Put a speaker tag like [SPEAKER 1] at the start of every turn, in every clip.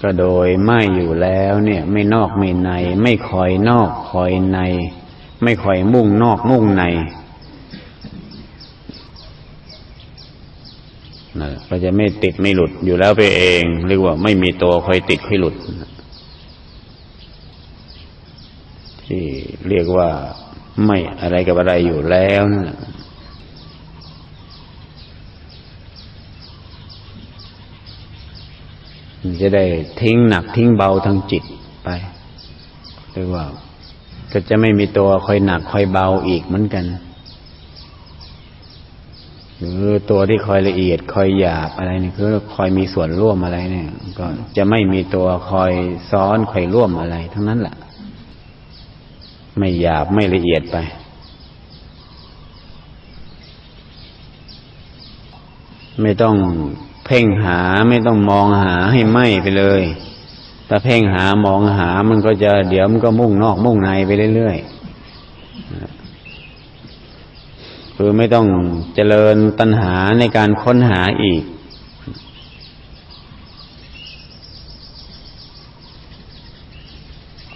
[SPEAKER 1] ก็โดยไม่อยู่แล้วเนี่ย ไม่นอกไม่ใน ไม่คอยนอกคอยใน ไม่คอยมุ่งนอกมุ่งในนะก็จะไม่ติดไม่หลุดอยู่แล้วไปเองเรียกว่าไม่มีตัวคอยติดคอยหลุด ที่เรียกว่าไม่อะไรกับอะไรอยู่แล้วนะ จะได้ทิ้งหนักทิ้งเบาทางจิตไปเรียกว่า ก็จะไม่มีตัวคอยหนักคอยเบาอีกเหมือนกัน หรือตัวที่คอยละเอียดคอยหยาบอะไรนี่คือคอยมีส่วนร่วมอะไรเนี่ย ก็จะไม่มีตัวคอยซ้อนคอยร่วมอะไร ทั้งนั้นแหละไม่หยาบไม่ละเอียดไปไม่ต้อง เพ่งหาไม่ต้องมองหาให้ไหมไปเลยถ้าเพ่งหามองหามันก็จะเดี๋ยวมันก็มุ่งนอกมุ่งในไปเรื่อยๆคือไม่ต้องเจริญตัณหาในการค้นหาอีก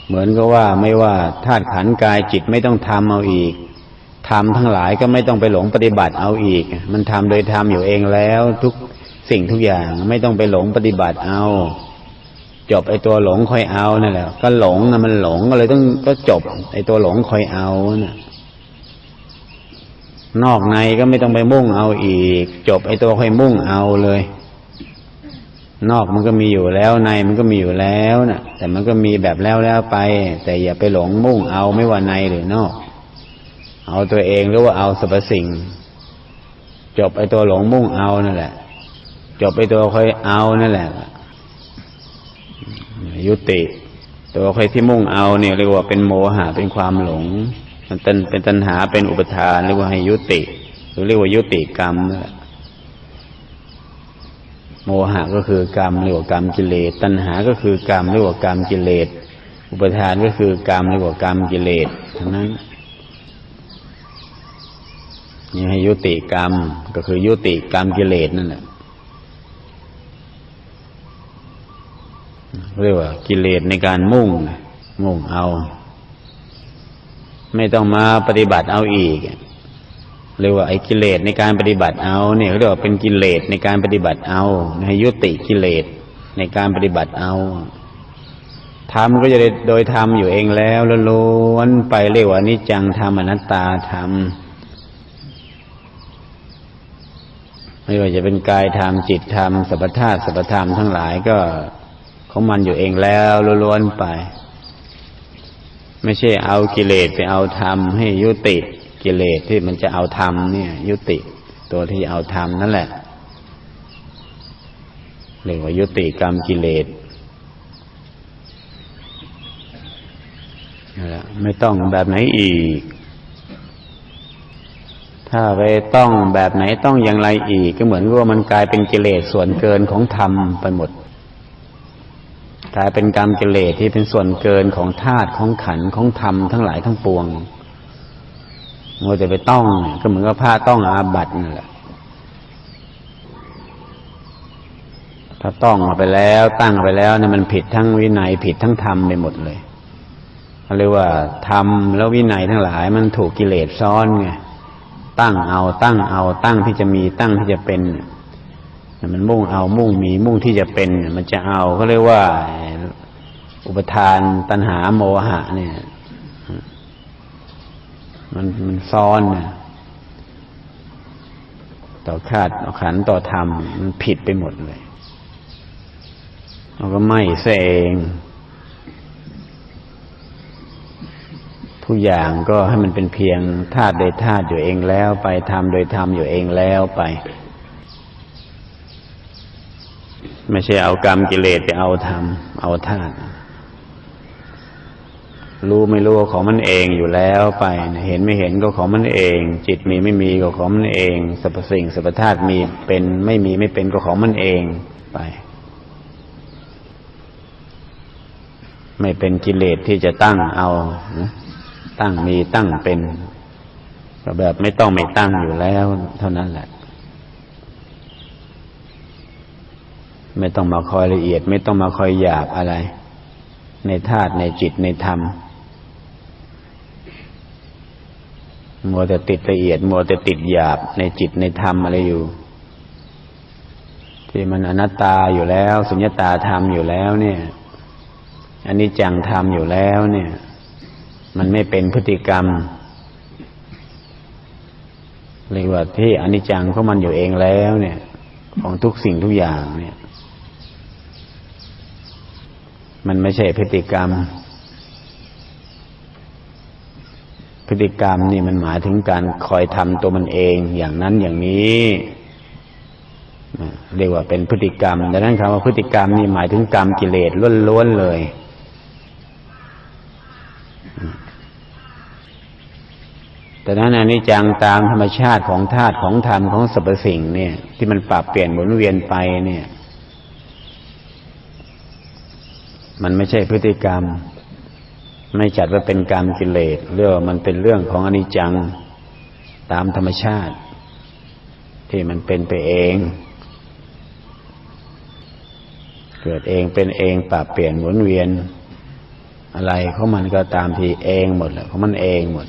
[SPEAKER 1] เหมือนก็ว่าไม่ว่าธาตุขันกายจิตไม่ต้องทำเอาอีกทำทั้งหลายก็ไม่ต้องไปหลงปฏิบัติเอาอีก มันทำโดยทำอยู่เองแล้วทุก สิ่งทุกอย่าง ไม่ต้องไปหลงปฏิบัติเอา จบไอ้ตัวหลงคอยเอานั่นแหละก็หลงนะมันหลงก็เลยต้องก็จบ ไอ้ตัวหลงคอยเอาน่ะนอกในก็ไม่ต้องไปมุ่งเอาอีก จบไอ้ตัวคอยมุ่งเอาเลย นอกมันก็มีอยู่แล้วในมันก็มีอยู่แล้วนะ่ะ แต่มันก็มีแบบแล้วแล้วไป แต่อย่าไปหลงมุ่งเอาไม่ว่าในหรือนอก เอาตัวเองหรือว่าเอาสรรพสิ่ง จบไอ้ตัวหลงมุ่งเอานั่นแหละ จบไอ้ตัวค่อยเอานั่นแหละ ยุติ ตัวใครที่มุ่งเอาเนี่ยเรียกว่าเป็นโมหะเป็นความหลง มันเป็นเป็นตัณหาเป็นอุปทานเรียกว่าให้ยุติ หรือเรียกว่ายุติกรรมโมหะก็คือกรรมเรียกว่ากรรมกิเลสตัณหาก็คือกรรมเรียกว่ากรรมกิเลสอุปทานก็คือกรรมเรียกว่ากรรมกิเลสทั้งนั้นนี่ให้ยุติกรรมก็คือยุติกรรมกิเลสนั่นแหละ เรียกว่ากิเลสในการมุ่ง มุ่งเอา ไม่ต้องมาปฏิบัติเอาอีกเรียกว่าไอ้กิเลสในการปฏิบัติเอา เนี่ยเรียกว่าเป็นกิเลสในการปฏิบัติเอาให้ยุติกิเลสในการปฏิบัติเอาทำก็จะโดยทำอยู่เองแล้วล้วนไปเรียกว่านิจังธรรมอนัตตาธรรมไม่ว่าจะเป็นกายธรรมจิตธรรมสัพพธาตุสัพพธรรมทั้งหลายก็ ของมันอยู่เองแล้วล้วนๆไป ไม่ใช่เอากิเลสไปเอาธรรมให้ยุติกิเลสที่มันจะเอาธรรมเนี่ย ยุติตัวที่เอาธรรมนั่นแหละเรียกว่ายุติกรรมกิเลสไม่ต้องแบบไหนอีก ถ้าไปต้องแบบไหนต้องอย่างไรอีก ก็เหมือนว่ามันกลายเป็นกิเลสส่วนเกินของธรรมไปหมด กลายเป็นกรรมกิเลสที่เป็นส่วนเกินของธาตุของขันของธรรมทั้งหลายทั้งปวงมัวแต่ไปต้อง ก็เหมือนกับผ้าต้องอาบัตนั่นแหละถ้าต้องมาไปแล้วตั้งไปแล้วเนี่ยมันผิดทั้งวินัยผิดทั้งธรรมไปหมดเลยเขาเรียกว่าธรรมแล้ววินัยทั้งหลาย มันถูกกิเลสซ้อนไงตั้งเอาตั้งเอาตั้งที่จะมีตั้งที่จะเป็น มันมุ่งเอามุ่งมีมุ่งที่จะเป็น มันจะเอาเขาเรียกว่า อุปทานตัณหาโมหะ เนี่ย มันมันซ้อนนะต่อคาดต่อขันต่อธรรม มันผิดไปหมดเลยเราก็ไม่เสองทุกอย่างก็ให้มันเป็นเพียงธาตุโดยธาตุอยู่เองแล้วไปทำโดยธรรมอยู่เองแล้วไป ไม่ใช่เอากรรมกิเลสไปเอาธรรม เอาธาตุรู้ไม่รู้ของมันเองอยู่แล้วไป เห็นไม่เห็นก็ของมันเอง จิตมีไม่มีก็ของมันเองสรรพสิ่งสรรพธาตุมีเป็นไม่มีไม่เป็นก็ของมันเองไป ไม่เป็นกิเลสที่จะตั้งเอาตั้งมีตั้งเป็นก็แบบไม่ต้องไม่ตั้งอยู่แล้ว เท่านั้นแหละ ไม่ต้องมาคอยละเอียด ไม่ต้องมาคอยหยาบอะไร ในธาตุในจิตในธรรมมัวแต่ติดละเอียดมัวแต่ติดหยาบในจิตในธรรมอะไรอยู่ ที่มันอนัตตาอยู่แล้ว สุญญตาธรรมอยู่แล้วเนี่ยอันนี้จังธรรมอยู่แล้ว เนี่ย มันไม่เป็นพฤติกรรมเรียกว่าที่อนิจจังของมันอยู่เองแล้ว เนี่ย ของทุกสิ่งทุกอย่างเนี่ย มันไม่ใช่พฤติกรรม พฤติกรรมนี่มันหมายถึงการคอยทำตัวมันเองอย่างนั้นอย่างนี้เรียกว่าเป็นพฤติกรรม ดังนั้นคำว่าพฤติกรรมนี่หมายถึงกรรมกิเลสล้วนๆเลย แต่นั้นอนิจจังตามธรรมชาติของธาตุของธรรมของสรรพสิ่งเนี่ย ที่มันปรับเปลี่ยนหมุนเวียนไปเนี่ย มันไม่ใช่พฤติกรรม ไม่จัดว่าเป็นกรรมกิเลสเรื่องมันเป็นเรื่องของอนิจจังตามธรรมชาติ ที่มันเป็นไปเอง เกิดเองเป็นเองปรับเปลี่ยนหมุนเวียน อะไรของมันก็ตามทีเองหมดแหละของมันเองหมด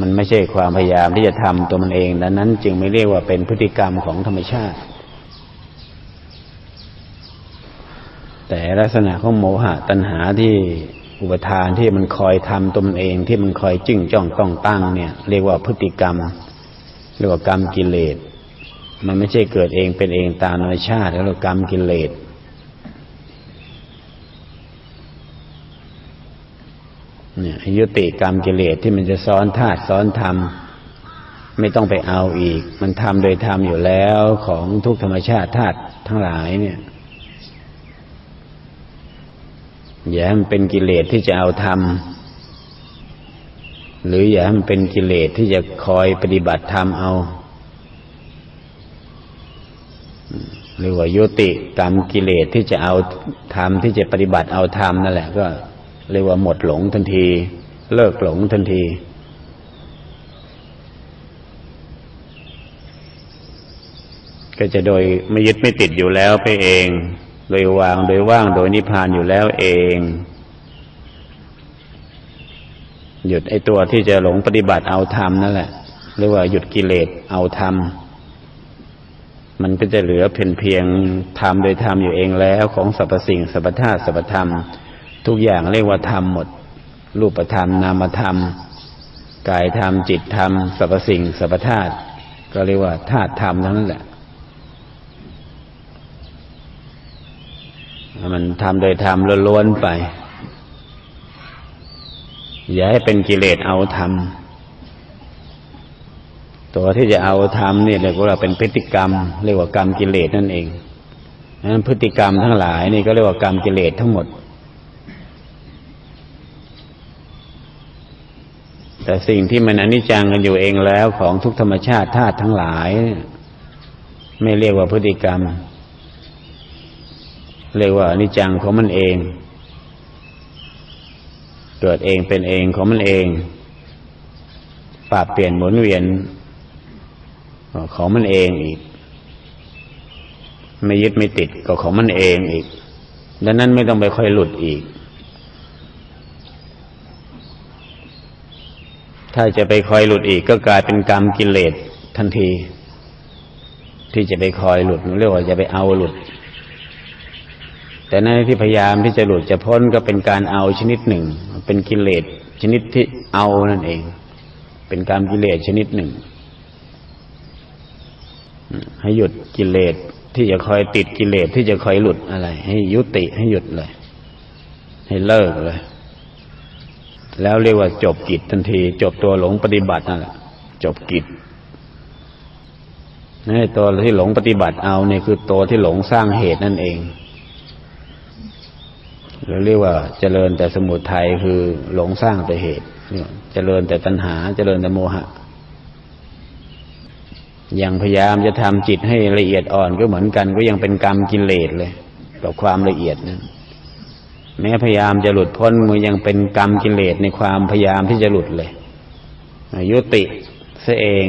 [SPEAKER 1] มันไม่ใช่ความพยายามที่จะทำตัวมันเองดังนั้น จึงไม่เรียกว่าเป็นพฤติกรรมของธรรมชาติ แต่ลักษณะของโมหะตัณหาที่อุปทานที่มันคอยทำตัวมันเองที่มันคอยจึ้งจ้องต้องตั้งเนี่ยเรียกว่าพฤติกรรมเรียกว่ากรรมกิเลส มันไม่ใช่เกิดเองเป็นเองตามธรรมชาติแล้วกรรมกิเลสเนี่ยยุติกรรมกิเลสที่มันจะซ้อนธาตุซ้อนธรรมไม่ต้องไปเอาอีก มันทำโดยธรรมอยู่แล้วของทุกธรรมชาติธาตุทั้งหลายเนี่ย อย่าให้มันเป็นกิเลสที่จะเอาทำหรืออย่าให้มันเป็นกิเลสที่จะคอยปฏิบัติธรรมเอา หรือว่ายุติกรรมกิเลสที่จะเอาทำที่จะปฏิบัติเอาทำนั่นแหละ ก็เรียกว่าหมดหลงทันที เลิกหลงทันทีก็จะโดยไม่ยึดไม่ติดอยู่แล้วไปเอง โดยวางโดยว่างโดยนิพพานอยู่แล้วเอง หยุดไอตัวที่จะหลงปฏิบัติเอาธรรมนั่นแหละเรียกว่าหยุดกิเลสเอาธรรมมันก็จะเหลือเพียงเพียงธรรมโดยธรรมอยู่เองแล้วของสรรพสิ่งสรรพธาตุสรรพธรรม ทุกอย่างเรียกว่าธรรมหมด รูปธรรมนามธรรมกายธรรมจิตธรรมสรรพสิ่งสรรพธาตุก็เรียกว่าธาตุธรรมทั้งนั้นแหละ มันทำโดยธรรมล้วนๆไป อย่าให้เป็นกิเลสเอาธรรมตัวที่จะเอาธรรมนี่เรียกว่าเป็นพฤติกรรม เรียกว่ากรรมกิเลสนั่นเองนั้นพฤติกรรมทั้งหลายนี่ก็เรียกว่ากรรมกิเลสทั้งหมด แต่สิ่งที่มันอนิจจังกันอยู่เองแล้วของทุกธรรมชาติธาตุทั้งหลาย ไม่เรียกว่าพฤติกรรม เรียกว่าอนิจจังของมันเอง เกิดเองเป็นเองของมันเองปรับเปลี่ยนหมุนเวียนของมันเองอีก ไม่ยึดไม่ติดก็ของมันเองอีก ดังนั้นไม่ต้องไปค่อยหลุดอีก ถ้าจะไปคอยหลุดอีกก็กลายเป็นกรรมกิเลสทันที ที่จะไปคอยหลุดเรียกว่าจะไปเอาหลุด แต่ในที่พยายามที่จะหลุดจะพ้นก็เป็นการเอาชนิดหนึ่ง เป็นกิเลสชนิดที่เอานั่นเอง เป็นการกิเลสชนิดหนึ่ง ให้หยุดกิเลสที่จะคอยติดกิเลสที่จะคอยหลุดอะไร ให้ยุติให้หยุดเลย ให้เลิกเลย แล้วเรียกว่าจบกิจทันที จบตัวหลงปฏิบัตินั่นแหละจบกิจนี่ตัวที่หลงปฏิบัติเอาเนี่ยคือตัวที่หลงสร้างเหตุนั่นเอง เราเรียกว่าเจริญแต่สมุทัยคือหลงสร้างแต่เหตุเจริญแต่ตัณหา เจริญแต่โมหะยังพยายามจะทำจิตให้ละเอียดอ่อนก็เหมือนกัน ก็ยังเป็นกรรมกิเลสเลยกับความละเอียดนั้นแม้พยายามจะหลุดพ้นมันยังเป็นกรรมกิเลสในความพยายามที่จะหลุดเลยยุติซะเอง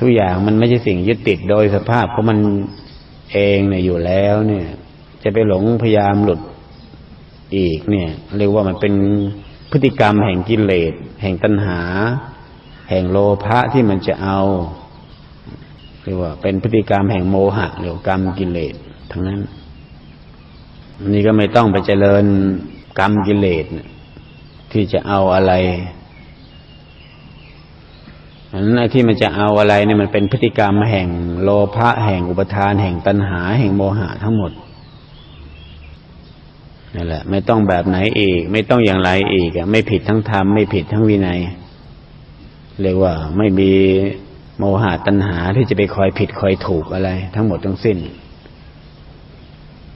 [SPEAKER 1] ทุกอย่างมันไม่ใช่สิ่งยึดติดโดยสภาพของมันเองเนี่ยอยู่แล้วเนี่ย จะไปหลงพยายามหลุด อีกเนี่ย เรียกว่ามันเป็นพฤติกรรมแห่งกิเลสแห่งตัณหา แห่งโลภะที่มันจะเอาเรียกว่าเป็นพฤติกรรมแห่งโมหะหรือกรรมกิเลสทั้งนั้นนี่ก็ไม่ต้องไปเจริญกรรมกิเลสที่จะเอาอะไรอันนั้นไอ้ที่มันจะเอาอะไรเนี่ยมันเป็นพฤติกรรมแห่งโลภะแห่งอุปทาน แห่งตัณหา แห่งโมหะทั้งหมด นั่นแหละ ไม่ต้องแบบไหนอีก ไม่ต้องอย่างไรอีกไม่ผิดทั้งธรรมไม่ผิดทั้งวินัยเรียกว่าไม่มีโมหะตัณหาที่จะไปคอยผิดคอยถูกอะไร ทั้งหมดทั้งสิ้น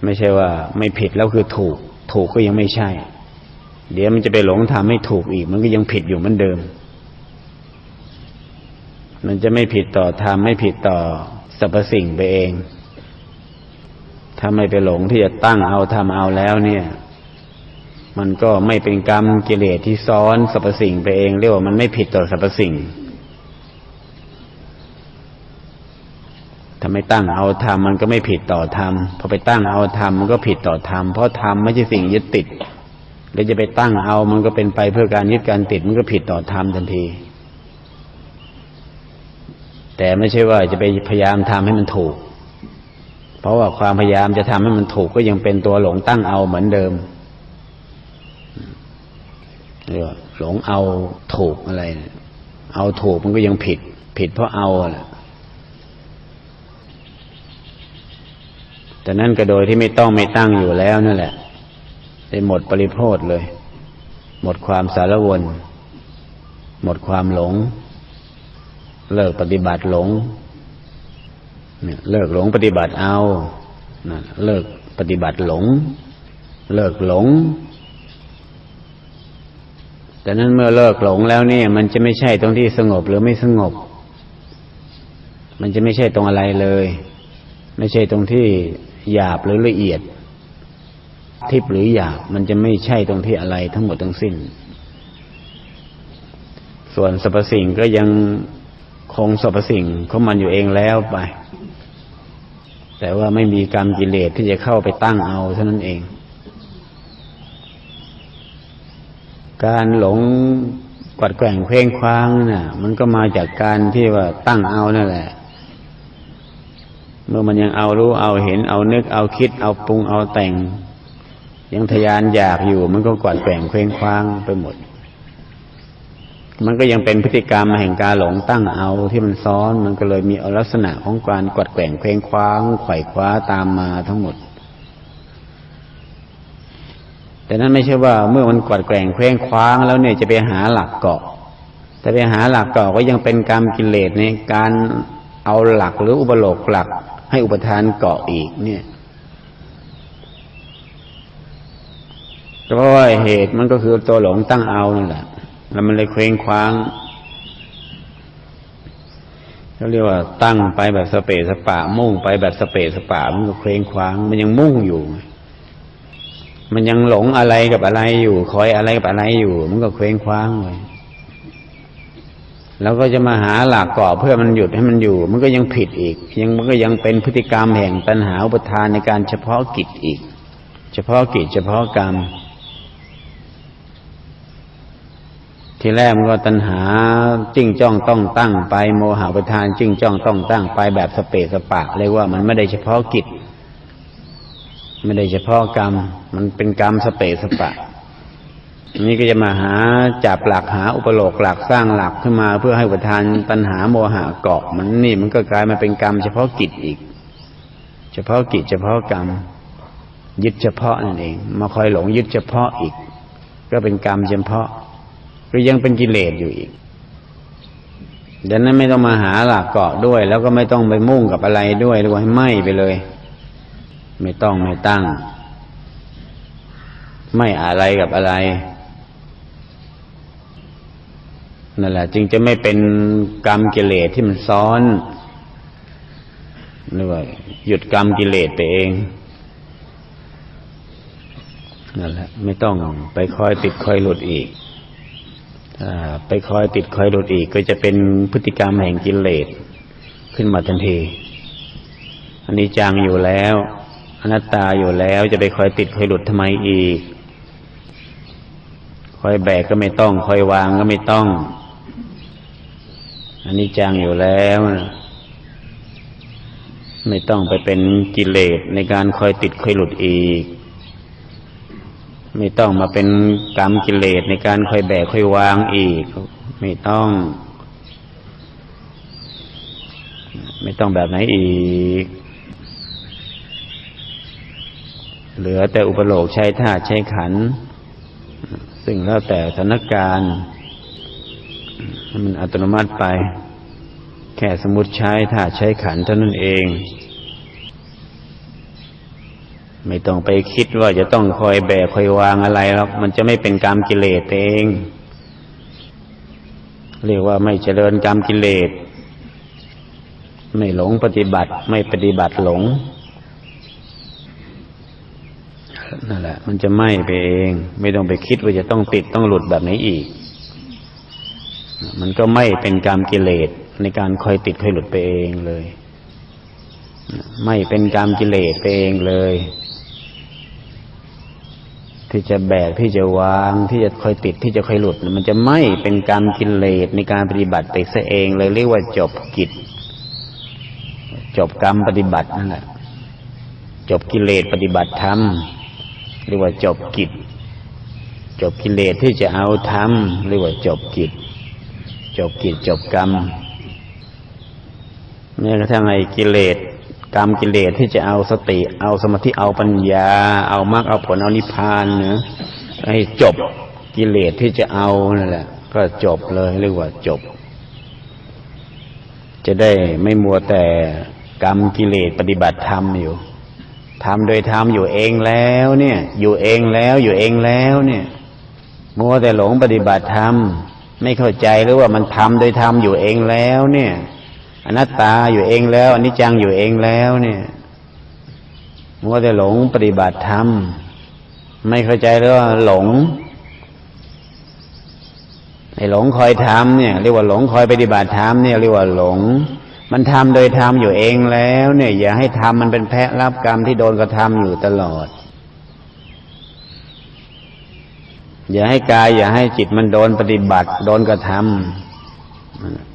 [SPEAKER 1] ไม่ใช่ว่า ไม่ผิดแล้วคือถูก ถูกก็ยังไม่ใช่ เดี๋ยวมันจะไปหลงทำให้ถูกอีก มันก็ยังผิดอยู่เหมือนเดิม มันจะไม่ผิดต่อธรรมไม่ผิดต่อสรรพสิ่งไปเอง ถ้าไม่ไปหลงที่จะตั้งเอาทำเอาแล้วเนี่ย มันก็ไม่เป็นกรรมกิเลสที่ซ้อนสรรพสิ่งไปเองเรียกว่ามันไม่ผิดต่อสรรพสิ่งถ้าไม่ตั้งเอาธรรมมันก็ไม่ผิดต่อธรรมพอไปตั้งเอาธรรมมันก็ผิดต่อธรรมเพราะธรรมไม่ใช่สิ่งยึดติดแล้วจะไปตั้งเอามันก็เป็นไปเพื่อการยึดการติดมันก็ผิดต่อธรรมทันที แต่ไม่ใช่ว่าจะไปพยายามทำให้มันถูก เพราะว่าความพยายามจะทำให้มันถูกก็ยังเป็นตัวหลงตั้งเอาเหมือนเดิมเรียกว่าหลงเอาถูกอะไรเอาถูกมันก็ยังผิด ผิดเพราะเอาแหละแต่นั่นก็โดยที่ไม่ต้องไม่ตั้งอยู่แล้วนั่นแหละได้หมดปริโภทเลย หมดความสารวน หมดความหลง เลิกปฏิบัติหลง เนี่ยเลิกหลงปฏิบัติเอานะเลิกปฏิบัติหลง เลิกหลง แต่นั้นเมื่อเลิกหลงแล้วเนี่ย มันจะไม่ใช่ตรงที่สงบหรือไม่สงบ มันจะไม่ใช่ตรงอะไรเลย ไม่ใช่ตรงที่หยาบหรือละเอียด ทิพหรือหยาบมันจะไม่ใช่ตรงที่อะไรทั้งหมดทั้งสิ้น ส่วนสรรพสิ่งก็ยังคงสรรพสิ่งของมันอยู่เองแล้วไป แต่ว่าไม่มีกรรมกิเลสที่จะเข้าไปตั้งเอาเท่านั้นเอง การหลงกัดแกว่งเคว้งคว้างน่ะ มันก็มาจากการที่ว่าตั้งเอานั่นแหละ เมื่อมันยังเอารู้เอาเห็นเอานึกเอาคิดเอาปรุงเอาแต่ง ยังทยานอยากอยู่ มันก็กัดแกว่งเคว้งคว้างไปหมด มันก็ยังเป็นพฤติกรรมแห่งการหลงตั้งเอาที่มันซ้อนมันก็เลยมีลักษณะของการกัดแกว่งเคว้งคว้างไขว่คว้าตามมาทั้งหมด แต่นั้นไม่ใช่ว่าเมื่อมันกัดแกว่งเคว้งคว้างแล้วเนี่ยจะไปหาหลักเกาะ แต่ไปหาหลักเกาะก็ยังเป็นกรรมกิเลสในการเอาหลักหรืออุปโลกหลัก ให้อุปทานเกาะอีกเนี่ยเพราะเหตุมันก็คือตัวหลงตั้งเอานั่นแหละ แล้วมันเลยเคว้งคว้างเขาเรียกว่าตั้งไปแบบสเปสปะ มุ่งไปแบบสเปสปะ มันก็เคว้งคว้าง มันยังมุ่งอยู่ มันยังหลงอะไรกับอะไรอยู่ คอยอะไรกับอะไรอยู่ มันก็เคว้งคว้างเลยแล้วก็จะมาหาหลักเกาะเพื่อมันหยุดให้มันอยู่ มันก็ยังผิดอีก ยังมันก็ยังเป็นพฤติกรรมแห่งปัญหาอุปทานในการเฉพาะกิจอีก เฉพาะกิจเฉพาะกรรม ทีแรกมันก็ตัณหาจิ้งจ้องต้องตั้งไป โมหะประทานจิ้งจ้องต้องตั้งไปแบบสเปสปะเรียกว่ามันไม่ได้เฉพาะกิจ ไม่ได้เฉพาะกรรม มันเป็นกรรมสเปสปะนี่ก็จะมาหาจับหลักหาอุปโลกหลักสร้างหลักขึ้นมา เพื่อให้ประทานตัณหาโมหะเกาะ มันนี่มันก็กลายมาเป็นกรรมเฉพาะกิจอีก เฉพาะกิจเฉพาะกรรม ยึดเฉพาะนั่นเอง มาคอยหลงยึดเฉพาะอีก ก็เป็นกรรมเฉพาะ ก็ยังเป็นกิเลสอยู่อีกดังนั้นไม่ต้องมาหาหลักเกาะด้วย แล้วก็ไม่ต้องไปมุ่งกับอะไรด้วยหรือว่าให้ไหม้ไปเลย ไม่ต้องไม่ตั้ง ไม่อะไรกับอะไรนั่นแหละ จึงจะไม่เป็นกรรมกิเลสที่มันซ้อนหรือว่าหยุดกรรมกิเลสไปเองนั่นแหละ ไม่ต้องไปคอยติดคอยหลุดอีก ไปคอยติดคอยหลุดอีก ก็จะเป็นพฤติกรรมแห่งกิเลสขึ้นมาทันทีอันนี้จังอยู่แล้วอนัตตาอยู่แล้วจะไปคอยติดคอยหลุดทำไมอีก คอยแบกก็ไม่ต้อง คอยวางก็ไม่ต้อง อันนี้จังอยู่แล้ว ไม่ต้องไปเป็นกิเลสในการคอยติดคอยหลุดอีก ไม่ต้องมาเป็นกรรมกิเลสในการคอยแบกคอยวางอีก ไม่ต้อง ไม่ต้องแบบไหนอีก เหลือแต่อุปโลกใช้ธาตุใช้ขัน ซึ่งแล้วแต่สถานการณ์มันอัตโนมัติไป แค่สมมติใช้ธาตุใช้ขันเท่านั้นเอง ไม่ต้องไปคิดว่าจะต้องคอยแบกคอยวางอะไรหรอกมันจะไม่เป็นกรรมกิเลสเอง เรียกว่าไม่เจริญกรรมกิเลส ไม่หลงปฏิบัติ ไม่ปฏิบัติหลงนั่นแหละ มันจะไหม้ไปเอง ไม่ต้องไปคิดว่าจะต้องติดต้องหลุดแบบไหนอีก มันก็ไม่เป็นกรรมกิเลสในการคอยติดคอยหลุดไปเองเลย ไม่เป็นกรรมกิเลสไปเองเลย ที่จะแบกที่จะวางที่จะคอยติดที่จะคอยหลุด มันจะไม่เป็นกรรมกิเลสในการปฏิบัติไปซะเองเลยเรียกว่าจบกิจ จบกรรมปฏิบัตินั่นแหละจบกิเลสปฏิบัติธรรมเรียกว่าจบกิจ จบกิเลสที่จะเอาทำเรียกว่าจบกิจ จบกิจจบกรรมแม้กระทั่งไอ้กิเลส กรรมกิเลสที่จะเอาสติ เอาสมาธิเอาปัญญา เอามรรคเอาผลเอานิพพานเนะให้จบกิเลสที่จะเอานั่นแหละ ก็จบเลยเรียกว่าจบ จะได้ไม่มัวแต่กรรมกิเลสปฏิบัติธรรมอยู่ทำโดยทำอยู่เองแล้วเนี่ย อยู่เองแล้วอยู่เองแล้วเนี่ย มัวแต่หลงปฏิบัติธรรมไม่เข้าใจหรือว่ามันทำโดยทำอยู่เองแล้วเนี่ย อนัตตาอยู่เองแล้วอนิจจังอยู่เองแล้วเนี่ยมัวแต่หลงปฏิบัติธรรมไม่เข้าใจหรือว่าหลงไอ้หลงคอยทำเนี่ย เรียกว่าหลงคอยปฏิบัติธรรมเนี่ยเรียกว่าหลง มันทำโดยทำอยู่เองแล้ว เนี่ย อย่าให้ทำมันเป็นแพะรับกรรมที่โดนกระทำอยู่ตลอด อย่าให้กาย อย่าให้จิตมันโดนปฏิบัติ โดนกระทำ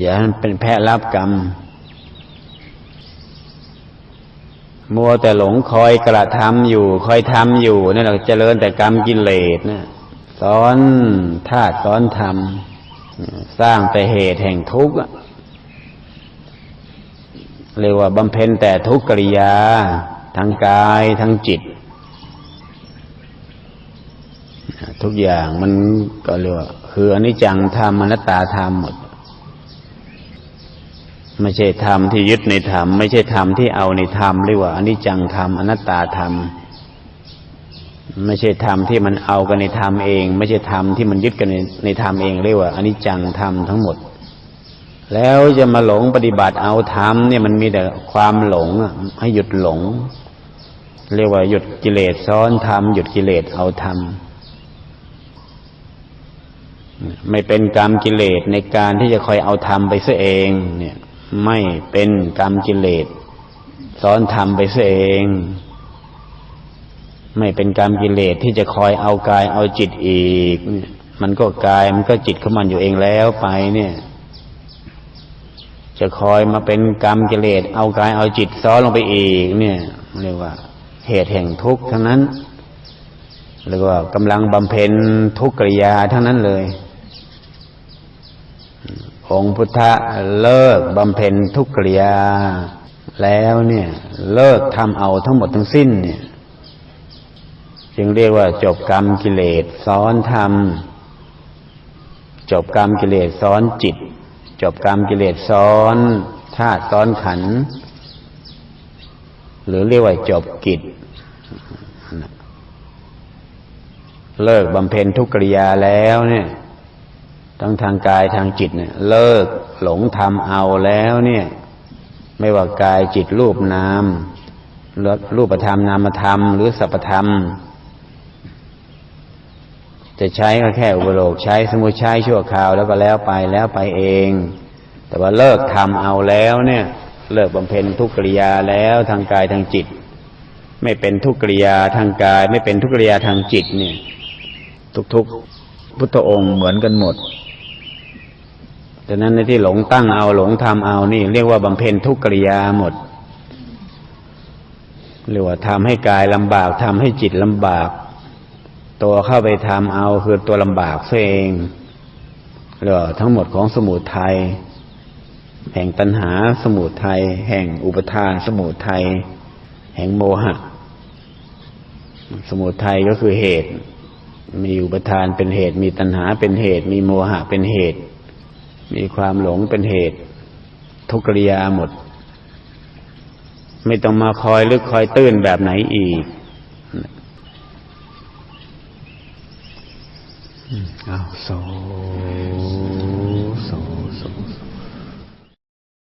[SPEAKER 1] อย่าให้มันเป็นแพะรับกรรม มัวแต่หลงคอยกระทำอยู่ คอยทำอยู่นั่นแหละเจริญแต่กรรมกิเลสนะสอนธาตุสอนธรรม สร้างแต่เหตุแห่งทุกข์เรียกว่าบำเพ็ญแต่ทุกกิริยาทางกายทางจิต ทุกอย่างมันก็เรียกว่าคืออนิจจังธรรมอนัตตาธรรมหมด ไม่ใช่ธรรมที่ยึดในธรรมไม่ใช่ธรรมที่เอาในธรรมเรียกว่าอนิจจังธรรมอนัตตาธรรม ไม่ใช่ธรรมที่มันเอากันในธรรมเอง ไม่ใช่ธรรมที่มันยึดกันในในธรรมเองเรียกว่าอนิจจังธรรมทั้งหมด แล้วจะมาหลงปฏิบัติเอาธรรมเนี่ยมันมีแต่ความหลงให้หยุดหลง เรียกว่าหยุดกิเลสซ้อนธรรมหยุดกิเลสเอาธรรมไม่เป็นกรรมกิเลสในการที่จะคอยเอาธรรมไปซะเอง เนี่ย ไม่เป็นกรรมกิเลสซ้อนธรรมไปซะเอง ไม่เป็นกรรมกิเลสที่จะคอยเอากายเอาจิตอีก มันก็กายมันก็จิตของมันอยู่เองแล้วไปเนี่ย จะคอยมาเป็นกรรมกิเลสเอากายเอาจิตซ้อนลงไปอีก เนี่ยเรียกว่า เหตุแห่งทุกข์ทั้งนั้นเรียกว่ากำลังบำเพ็ญทุกกิริยาทั้งนั้นเลย องค์พุทธะเลิกบำเพ็ญทุกกิริยา แล้วเนี่ย เลิกทำเอาทั้งหมดทั้งสิ้นเนี่ย จึงเรียกว่าจบกรรมกิเลสซ้อนธรรม จบกรรมกิเลสซ้อนจิต จบกรรมกิเลสซ้อนธาตุซ้อนขัน หรือเรียกว่าจบกิจ เลิกบำเพ็ญทุกกิริยาแล้วเนี่ย ทั้งทางกายทางจิตเนี่ย เลิกหลงทำเอาแล้วเนี่ย ไม่ว่ากายจิตรูปนามรูปธรรมนามธรรม หรือสัพพธรรม จะใช้ก็แค่อุปโลกใช้สมุใช้ชั่วคราวแล้วก็แล้วไปแล้วไปเอง แต่ว่าเลิกทำเอาแล้วเนี่ย เลิกบำเพ็ญทุกกริยาแล้วทางกายทางจิต ไม่เป็นทุกกริยาทางกาย ไม่เป็นทุกกริยาทางจิตเนี่ย ทุกๆพุทธองค์เหมือนกันหมด ดังนั้นในที่หลงตั้งเอาหลงทำเอานี่ เรียกว่าบำเพ็ญทุกกริยาหมดเรียกว่าทำให้กายลำบากทำให้จิตลำบาก ตัวเข้าไปทำเอาคือตัวลำบากเองเรียกว่าทั้งหมดของสมุทัยแห่งตัณหาสมุทัยแห่งอุปทานสมุทัยแห่งโมหะ สมุทัยก็คือเหตุ มีอุปทานเป็นเหตุ มีตัณหาเป็นเหตุ มีโมหะเป็นเหตุ มีความหลงเป็นเหตุ ทุกริยาหมด ไม่ต้องมาคอยลึกคอยตื้นแบบไหนอีกเอาโซ